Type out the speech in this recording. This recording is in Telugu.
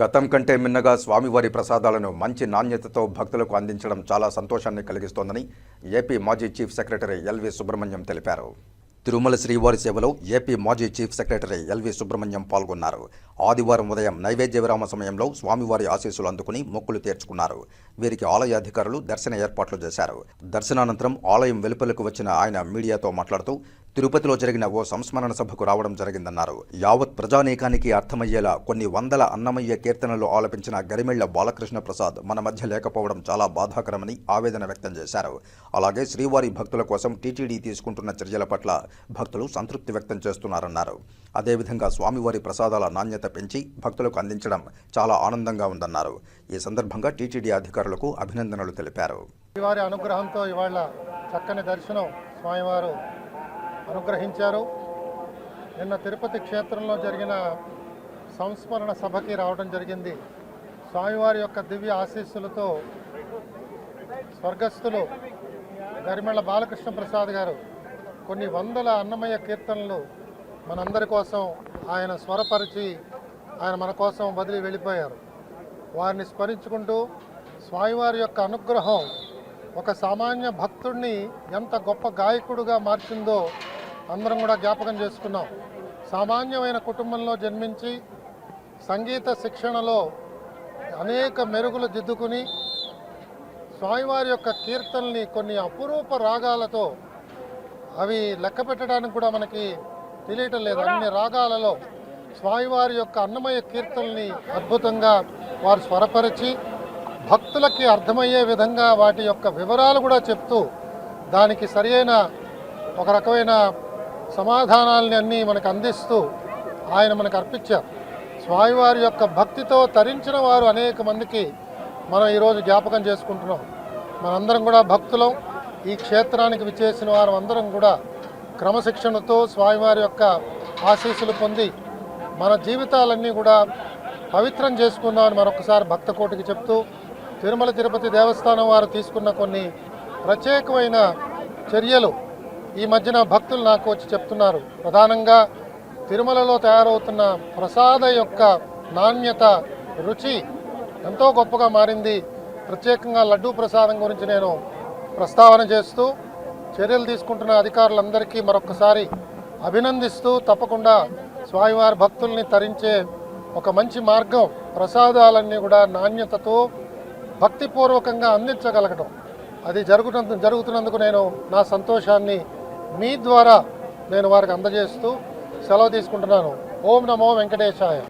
గతం కంటే మిన్నగా స్వామివారి ప్రసాదాలను మంచి నాణ్యతతో భక్తులకు అందించడం చాలా సంతోషాన్ని కలిగిస్తోందని ఏపీ మాజీ chief secretary L V Subrahmanyam తెలిపారు. తిరుమల శ్రీవారి సేవలో ఏపీ మాజీ చీఫ్ సెక్రటరీ ఎల్వి సుబ్రహ్మణ్యం పాల్గొన్నారు. ఆదివారం ఉదయం నైవేద్య విరామ సమయంలో స్వామివారి ఆశీస్సులు అందుకుని మొక్కులు తీర్చుకున్నారు. వీరికి ఆలయ అధికారులు దర్శన ఏర్పాట్లు చేశారు. దర్శనానంతరం ఆలయం వెలుపలకు వచ్చిన ఆయన మీడియాతో మాట్లాడుతూ తిరుపతిలో జరిగిన ఓ సంస్మరణ సభకు రావడం జరిగిందన్నారు. యావత్ ప్రజానీకానికి అర్థమయ్యేలా కొన్ని వందల అన్నమయ్య కీర్తనలు ఆలపించిన గరిమెళ్ళ బాలకృష్ణ ప్రసాద్ మన మధ్య లేకపోవడం చాలా బాధాకరమని ఆవేదన వ్యక్తం చేశారు. అలాగే శ్రీవారి భక్తుల కోసం టీటీడీ తీసుకుంటున్న చర్యల పట్ల భక్తులు సంతృప్తి వ్యక్తం చేస్తున్నారన్నారు. అదేవిధంగా స్వామివారి ప్రసాదాల నాణ్యత పెంచి భక్తులకు అందించడం చాలా ఆనందంగా ఉందన్నారు. ఈ సందర్భంగా టీటీడీ అధికారులకు అభినందనలు తెలిపారు. వారి అనుగ్రహంతో ఇవాళ చక్కని దర్శనం స్వామివారు అనుగ్రహించారు. నిన్న తిరుపతి క్షేత్రంలో జరిగిన సంస్మరణ సభకి రావడం జరిగింది. స్వామివారి యొక్క దివ్య ఆశీస్సులతో స్వర్గస్థులు గరిమెళ్ళ బాలకృష్ణ ప్రసాద్ గారు కొన్ని వందల అన్నమయ్య కీర్తనలు మనందరి కోసం ఆయన స్వరపరిచి ఆయన మన కోసం వదిలి వెళ్ళిపోయారు. వారిని స్మరించుకుంటూ స్వామివారి యొక్క అనుగ్రహం ఒక సామాన్య భక్తుడిని ఎంత గొప్ప గాయకుడుగా మార్చిందో అందరం కూడా జ్ఞాపకం చేసుకున్నాం. సామాన్యమైన కుటుంబంలో జన్మించి సంగీత శిక్షణలో అనేక మెరుగులు దిద్దుకుని స్వామివారి యొక్క కీర్తనని కొన్ని అపురూప రాగాలతో అవి లెక్క పెట్టడానికి కూడా మనకి తెలియటం లేదు. అన్ని రాగాలలో స్వామివారి యొక్క అన్నమయ్య కీర్తనని అద్భుతంగా వారు స్వరపరిచి భక్తులకి అర్థమయ్యే విధంగా వాటి యొక్క వివరాలు కూడా చెప్తూ దానికి సరియైన ఒక రకమైన సమాధానాలని అన్నీ మనకు అందిస్తూ ఆయన మనకు అర్పించారు. స్వామివారి యొక్క భక్తితో తరించిన వారు అనేక మందికి మనం ఈరోజు జ్ఞాపకం చేసుకుంటున్నాం. మనందరం కూడా భక్తులం. ఈ క్షేత్రానికి విచేసిన వారు అందరం కూడా క్రమశిక్షణతో స్వామివారి యొక్క ఆశీస్సులు పొంది మన జీవితాలన్నీ కూడా పవిత్రం చేసుకుందామని మరొకసారి భక్త కోటికి చెప్తూ తిరుమల తిరుపతి దేవస్థానం వారు తీసుకున్న కొన్ని ప్రత్యేకమైన చర్యలు ఈ మధ్యన భక్తులు నాకు వచ్చి చెప్తున్నారు. ప్రధానంగా తిరుమలలో తయారవుతున్న ప్రసాద యొక్క నాణ్యత రుచి ఎంతో గొప్పగా మారింది. ప్రత్యేకంగా లడ్డూ ప్రసాదం గురించి నేను ప్రస్తావన చేస్తూ చర్యలు తీసుకుంటున్న అధికారులందరికీ మరొకసారి అభినందిస్తూ తప్పకుండా స్వామివారి భక్తుల్ని తరించే ఒక మంచి మార్గం ప్రసాదాలన్నీ కూడా నాణ్యతతో భక్తిపూర్వకంగా అందించగలగడం అది జరుగుతున్న జరుగుతున్నందుకు నేను నా సంతోషాన్ని మీ ద్వారా నేను వారికి అందజేస్తూ సెలవు తీసుకుంటున్నాను. ఓం నమో వెంకటేశాయ.